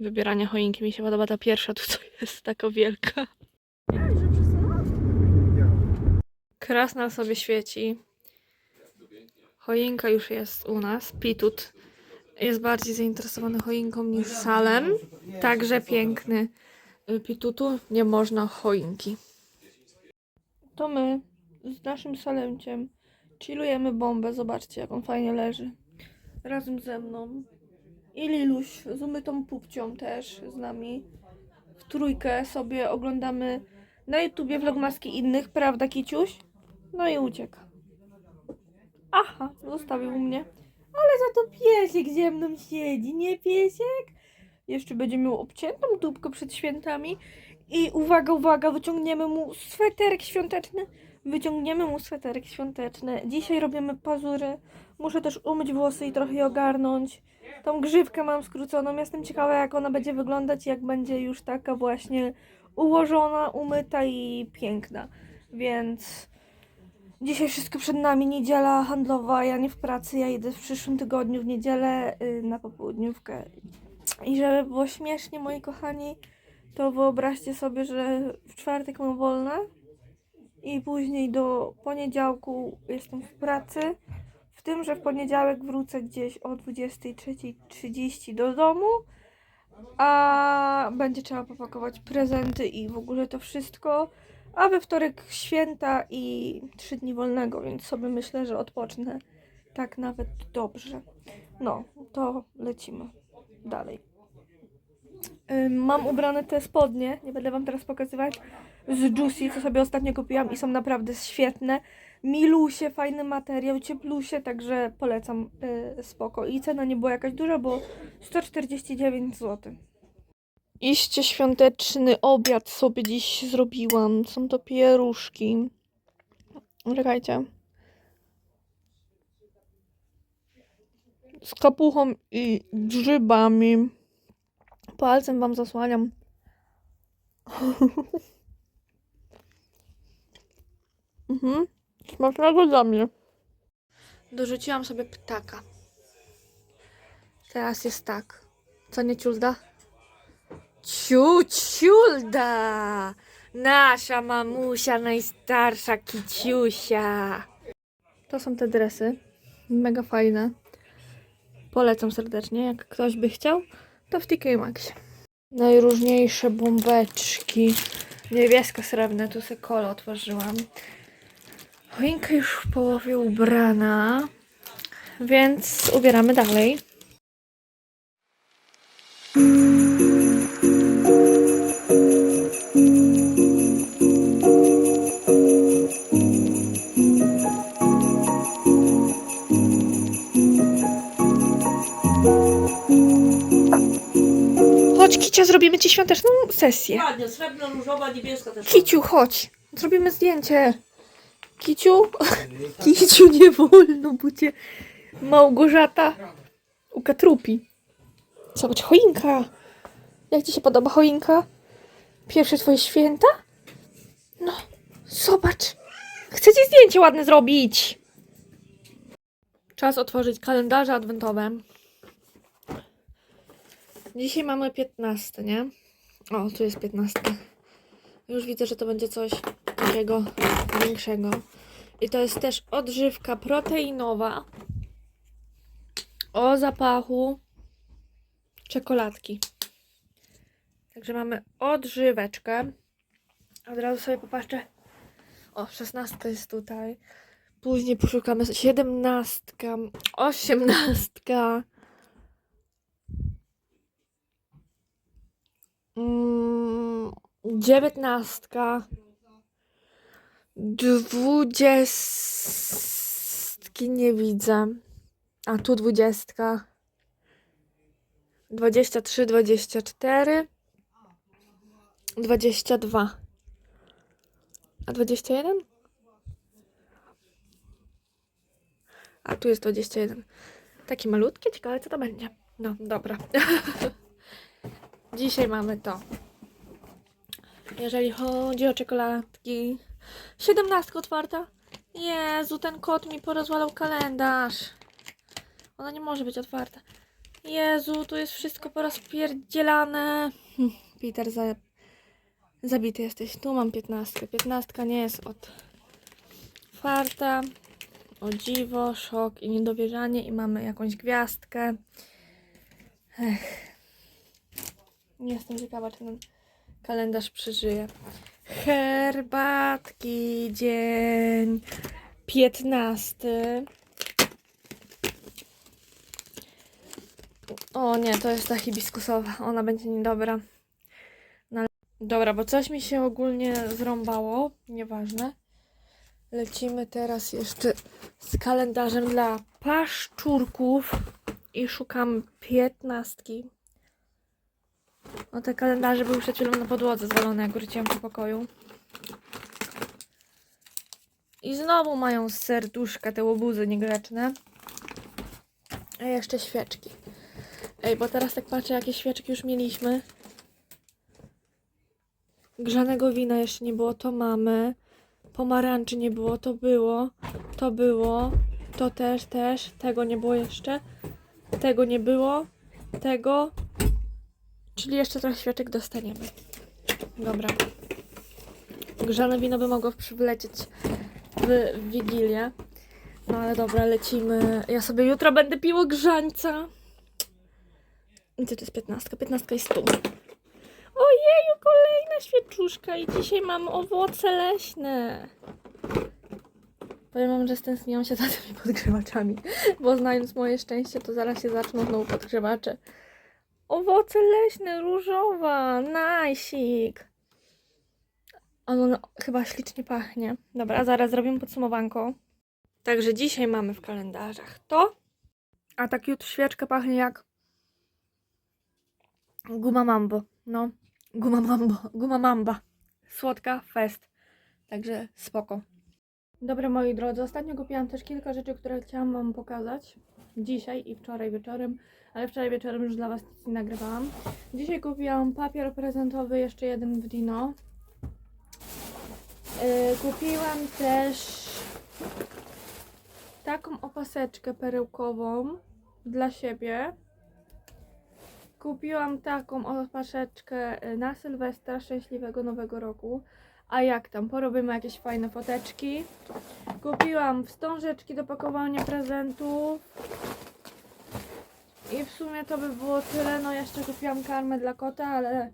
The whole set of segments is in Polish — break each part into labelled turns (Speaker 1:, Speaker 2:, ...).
Speaker 1: wybierania choinki. Mi się podoba ta pierwsza, tu co jest taka wielka. Krasnal sobie świeci. Choinka już jest u nas. Pitut jest bardziej zainteresowany choinką niż salem. Także piękny Pitutu. Nie można choinki. To my z naszym salemciem chillujemy bombę. Zobaczcie, jak on fajnie leży. Razem ze mną. I Liluś z umytą pupcią też z nami. W trójkę sobie oglądamy na YouTubie vlogmaski innych, prawda Kiciuś? No i ucieka. Aha, zostawił mnie. Ale za to piesek ze mną siedzi, nie piesek? Jeszcze będzie miał obciętą dupkę przed świętami. I uwaga, uwaga, wyciągniemy mu sweterek świąteczny. Wyciągniemy mu sweterek świąteczny. Dzisiaj robimy pazury. Muszę też umyć włosy i trochę je ogarnąć. Tą grzywkę mam skróconą. Jestem ciekawa, jak ona będzie wyglądać, jak będzie już taka właśnie ułożona, umyta i piękna. Więc dzisiaj wszystko przed nami. Niedziela handlowa, ja nie w pracy, ja idę w przyszłym tygodniu w niedzielę y, na popołudniówkę. I żeby było śmiesznie, moi kochani, to wyobraźcie sobie, że w czwartek mam wolne i później do poniedziałku jestem w pracy. Tym, że w poniedziałek wrócę gdzieś o 23.30 do domu, a będzie trzeba popakować prezenty i w ogóle to wszystko. A we wtorek święta i trzy dni wolnego, więc sobie myślę, że odpocznę tak nawet dobrze. No, to lecimy dalej. Mam ubrane te spodnie, nie będę wam teraz pokazywać, z Juicy, co sobie ostatnio kupiłam i są naprawdę świetne. Milusie, fajny materiał, cieplusie, także polecam y, spoko. I cena nie była jakaś duża, bo 149 zł. Iście świąteczny obiad sobie dziś zrobiłam. Są to pieruszki. Czekajcie. Z kapuchą i grzybami. Palcem wam zasłaniam. mhm. Smacznego dla mnie. Dorzuciłam sobie ptaka. Teraz jest tak. Co nie ciulda? Ciu, ciulda! Nasza mamusia, najstarsza kiciusia. To są te dresy. Mega fajne. Polecam serdecznie. Jak ktoś by chciał, to w TK Maxie. Najróżniejsze bombeczki. Niebiesko-srebrne. Tu sobie kolo otworzyłam. Choinka już w połowie ubrana. Więc ubieramy dalej. Chodź, Kicia, zrobimy ci świąteczną sesję.
Speaker 2: Ładnie, srebrna, różowa, niebieska też.
Speaker 1: Kiciu, chodź. Zrobimy zdjęcie. Kiciu? Kiciu, nie wolno, bo cię Małgorzata ukatrupi. Zobacz, choinka. Jak ci się podoba choinka? Pierwsze twoje święta? No, zobacz. Chcę ci zdjęcie ładne zrobić. Czas otworzyć kalendarze adwentowe. Dzisiaj mamy 15, nie? O, tu jest 15. Już widzę, że to będzie coś takiego większego. I to jest też odżywka proteinowa o zapachu czekoladki. Także mamy odżyweczkę. Od razu sobie popatrzę. O, 16 jest tutaj. Później poszukamy 17, 18. dziewiętnastka, dwudziestki nie widzę, a tu dwudziestka, dwadzieścia trzy, dwadzieścia cztery, dwadzieścia dwa, a dwadzieścia jeden? A tu jest dwadzieścia jeden. Takie malutkie, ciekawe co to będzie. No, dobra. Dzisiaj mamy to. Jeżeli chodzi o czekoladki. 17 otwarta. Jezu, ten kot mi porozwalał kalendarz. Ona nie może być otwarta. Jezu, tu jest wszystko porozpierdzielane. Hm, Peter, za... zabity jesteś. Tu mam piętnastkę. Piętnastka nie jest od farta. O dziwo, szok i niedowierzanie. I mamy jakąś gwiazdkę. Ech. Nie jestem ciekawa, czy ten kalendarz przeżyje. Herbatki, dzień piętnasty. O nie, to jest ta hibiskusowa. Ona będzie niedobra. Dobra, bo coś mi się ogólnie zrąbało. Nieważne. Lecimy teraz jeszcze z kalendarzem dla paszczurków i szukam piętnastki. No te kalendarze były przed chwilą na podłodze zwalone, jak wróciłam do pokoju. I znowu mają serduszka te łobuzy niegrzeczne. A jeszcze świeczki. Ej, bo teraz tak patrzę, jakie świeczki już mieliśmy. Grzanego wina jeszcze nie było, to mamy. Pomarańczy nie było, to było. To było. To też, też. Tego nie było jeszcze. Tego nie było. Tego. Czyli jeszcze trochę świeczek dostaniemy. Dobra. Grzane wino by mogło przylecieć w Wigilię. No ale dobra, lecimy. Ja sobie jutro będę piło grzańca. Gdzie to jest 15? 15 jest tu. Ojeju, kolejna świeczuszka i dzisiaj mam owoce leśne. Powiem wam, że stęskniłam się za tymi podgrzewaczami, bo znając moje szczęście, to zaraz się zaczną znowu podgrzewacze. Owoce leśne, różowa, najsik. Ono chyba ślicznie pachnie. Dobra, zaraz zrobimy podsumowanko. Także dzisiaj mamy w kalendarzach to, a tak jutro świeczka pachnie jak guma mambo. No, guma mambo, guma mamba. Słodka fest. Także spoko. Dobra, moi drodzy, ostatnio kupiłam też kilka rzeczy, które chciałam wam pokazać. Dzisiaj i wczoraj wieczorem, ale wczoraj wieczorem już dla was nic nie nagrywałam. Dzisiaj kupiłam papier prezentowy, jeszcze jeden w Dino. Yy, kupiłam też taką opaseczkę perełkową dla siebie. Kupiłam taką opaseczkę y, na Sylwestra Szczęśliwego Nowego Roku. A jak tam? Porobimy jakieś fajne foteczki. Kupiłam wstążeczki do pakowania prezentów. I w sumie to by było tyle. No jeszcze kupiłam karmę dla kota, ale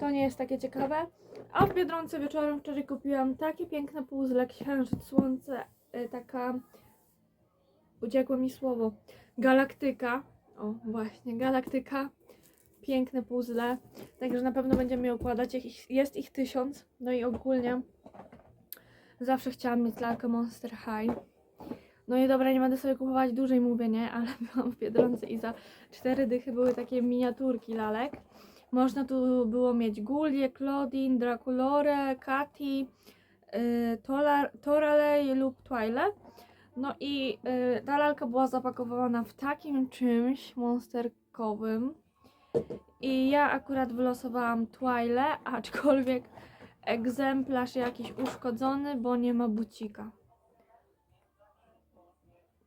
Speaker 1: to nie jest takie ciekawe. A w Biedronce wieczorem wczoraj kupiłam takie piękne puzzle Księżyc, Słońce, y, taka uciekło mi słowo. Galaktyka. O, właśnie, galaktyka. Piękne puzzle. Także na pewno będziemy je układać. Jest ich tysiąc. No i ogólnie zawsze chciałam mieć lalkę Monster High. No i dobra, nie będę sobie kupować dłużej, mówię nie, ale byłam w Biedronce i za cztery dychy były takie miniaturki lalek. Można tu było mieć Gulię, Claudine, Draculore, Katy, Tola- Toralei lub Twilight. No i y, ta lalka była zapakowana w takim czymś monsterkowym. I ja akurat wylosowałam Twile, aczkolwiek egzemplarz jakiś uszkodzony, bo nie ma bucika.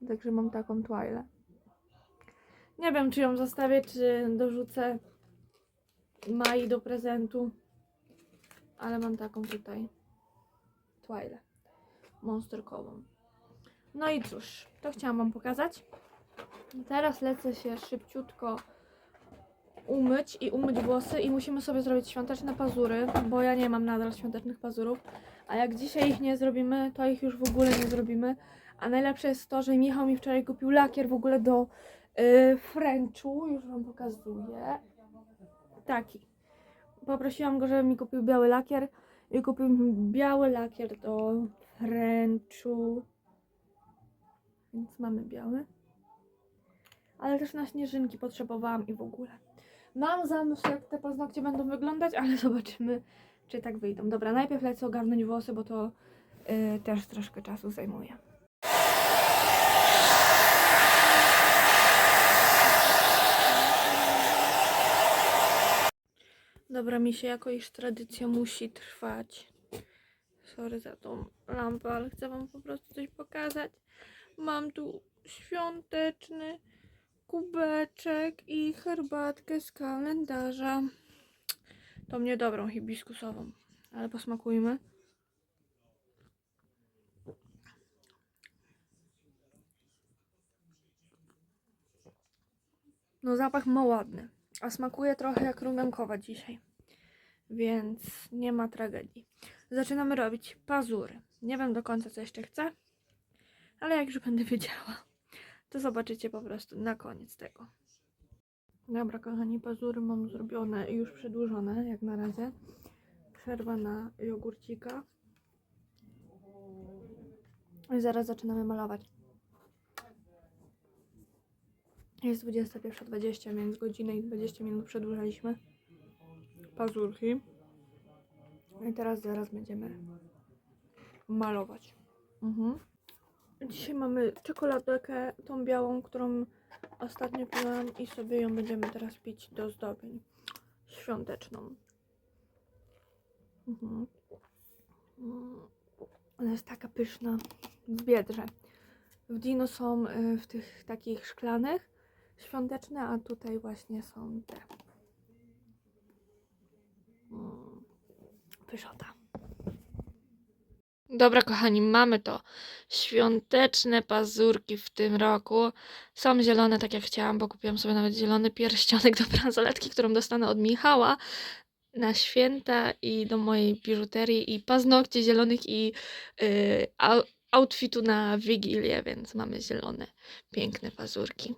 Speaker 1: Także mam taką Twile. Nie wiem, czy ją zostawię, czy dorzucę Mai do prezentu. Ale mam taką tutaj. Twile. Monsterkową. No i cóż, to chciałam Wam pokazać. Teraz lecę się szybciutko umyć i umyć włosy i musimy sobie zrobić świąteczne pazury, bo ja nie mam nadal świątecznych pazurów. A jak dzisiaj ich nie zrobimy, to ich już w ogóle nie zrobimy. A najlepsze jest to, że Michał mi wczoraj kupił lakier w ogóle do yy, Frenchu. Już Wam pokazuję. Taki. Poprosiłam go, żeby mi kupił biały lakier i kupił mi biały lakier do Frenchu. Więc mamy biały. Ale też na śnieżynki potrzebowałam i w ogóle. Mam zamysł, jak te paznokcie będą wyglądać, ale zobaczymy, czy tak wyjdą. Dobra, najpierw lecę ogarnąć włosy, bo to yy, też troszkę czasu zajmuje. Dobra, mi się jako iż tradycja musi trwać. Sorry za tą lampę, ale chcę wam po prostu coś pokazać. Mam tu świąteczny kubeczek i herbatkę z kalendarza. To mnie dobrą hibiskusową, ale posmakujmy. No zapach ma ładny, a smakuje trochę jak rumiankowa dzisiaj, więc nie ma tragedii. Zaczynamy robić pazury. Nie wiem do końca co jeszcze chcę, ale jak już będę wiedziała, to zobaczycie po prostu na koniec tego. Dobra, kochani, pazury mam zrobione i już przedłużone, jak na razie. Przerwa na jogurcika. I zaraz zaczynamy malować. Jest 21.20, więc godzinę i 20 minut przedłużaliśmy pazurki. I teraz zaraz będziemy malować. Mhm. Dzisiaj mamy czekoladekę, tą białą, którą ostatnio piłam i sobie ją będziemy teraz pić do zdobień. Świąteczną. Mhm. Mm. Ona jest taka pyszna w biedrze. W Dino są y, w tych takich szklanych świąteczne, a tutaj właśnie są te. Mm. Pyszota. Dobra, kochani, mamy to. Świąteczne pazurki w tym roku. Są zielone, tak jak chciałam, bo kupiłam sobie nawet zielony pierścionek do bransoletki, którą dostanę od Michała na święta i do mojej biżuterii i paznokcie zielonych i yy, outfitu na Wigilię, więc mamy zielone, piękne pazurki.